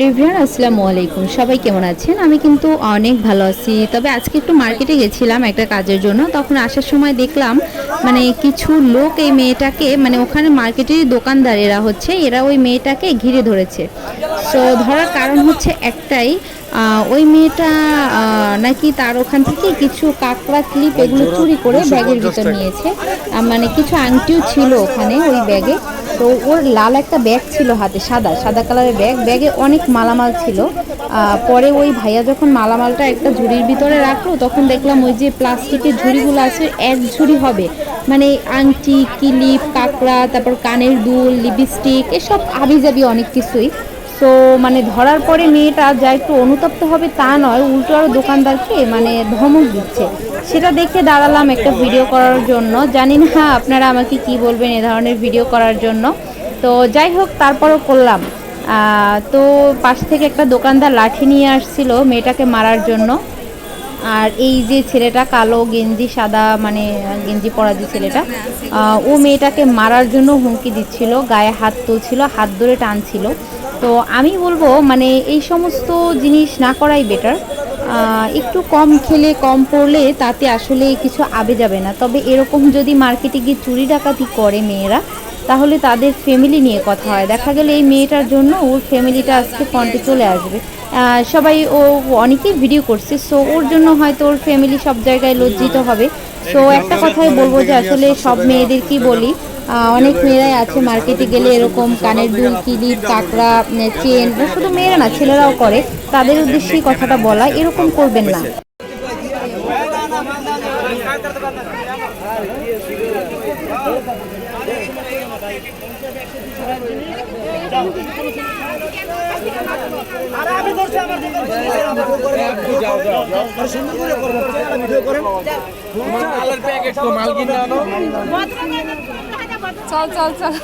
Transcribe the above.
লিভিয়ান আসসালামু আলাইকুম। সবাই কেমন আছেন? আমি কিন্তু অনেক ভালো আছি। তবে আজকে একটু মার্কেটে গেছিলাম একটা কাজের জন্য। তখন আসার সময় দেখলাম মানে কিছু লোক এই মেয়েটাকে মানে ওখানে মার্কেটের দোকানদার এরা হচ্ছে এরা ওই মেয়েটাকে ঘিরে ধরেছে। তো ধরার কারণ হচ্ছে একটাই ওই মেয়েটা নাকি তার ওখান থেকে কিছু কাঁকড়া ক্লিপ এগুলো চুরি করে ব্যাগের ভিতর নিয়েছে। মানে কিছু আংটিও ছিল ওখানে ওই ব্যাগে তো ওর লাল একটা ব্যাগ ছিল হাতে, সাদা সাদা কালারের ব্যাগ। ব্যাগে অনেক মালামাল ছিল। পরে ওই ভাইয়া যখন মালামালটা একটা ঝুড়ির ভিতরে রাখল, তখন দেখলাম ওই যে প্লাস্টিকের ঝুড়িগুলো আছে, এক ঝুড়ি হবে। মানে আংটি, কিলিপ, কাঁকড়া, তারপর কানের দুল, লিপস্টিক, এসব আবিজাবি অনেক কিছুই। তো মানে ধরার পরে মেয়েটা যা একটু অনুতপ্ত হবে তা নয়, উল্টো আরও দোকানদারকে মানে ধমক দিচ্ছে। সেটা দেখে দাঁড়ালাম একটা ভিডিও করার জন্য। জানি না আপনারা আমাকে কি বলবেন এ ধরনের ভিডিও করার জন্য। তো যাই হোক, তারপরও করলাম। তো পাশ থেকে একটা দোকানদার লাঠি নিয়ে আসছিল মেয়েটাকে মারার জন্য। আর এই যে ছেলেটা, কালো গেঞ্জি, সাদা মানে গেঞ্জি পরা যে ছেলেটা ও মেয়েটাকে মারার জন্য হুমকি দিচ্ছিল, গায়ে হাত তুলছিল, হাত ধরে টানছিল। তো আমি বলব মানে এই সমস্ত জিনিস না করাই বেটার একটু কম খেলে, কম পড়লে তাতে আসলে কিছু আবে যাবে না। তবে এরকম যদি মার্কেটে গিয়ে চুরি ডাকাতি করে মেয়েরা, তাহলে তাদের ফ্যামিলি নিয়ে কথা হয়। দেখা গেলে এই মেয়েটার জন্য ওর ফ্যামিলিটা আজকে ফ্রন্টে চলে আসবে। সবাই ও অনেকেই ভিডিও করছে সো ওর জন্য হয়তো ওর ফ্যামিলি সব জায়গায় লজ্জিত হবে। সো একটা কথাই বলব যে আসলে সব মেয়েদেরকেই বলি অনেক মেয়েরাই আছে মার্কেটে গেলে এরকম কানের দুল কিলিপ কাঁকড়া চেন শুধু মেয়েরা না ছেলেরাও করে। তাদের উদ্দেশ্যেই কথাটা বলা এরকম করবেন না। চল চল চল